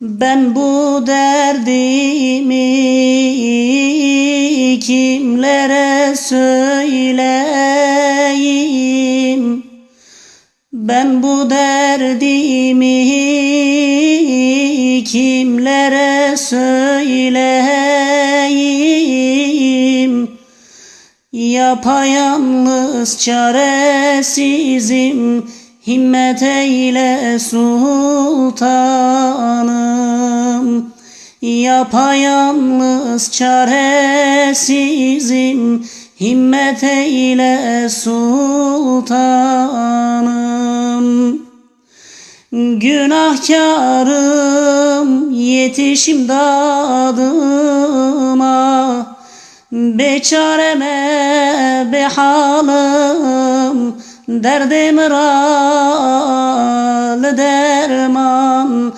Ben bu derdimi kimlere söyleyeyim? Ben bu derdimi kimlere söyleyeyim? Yapayalnız çaresizim Himmet eyle sultanım. Yapayalnız çaresizim. Himmet eyle sultanım. Günahkarım yetişim dadıma. Beçareme be halım Derdim ral derman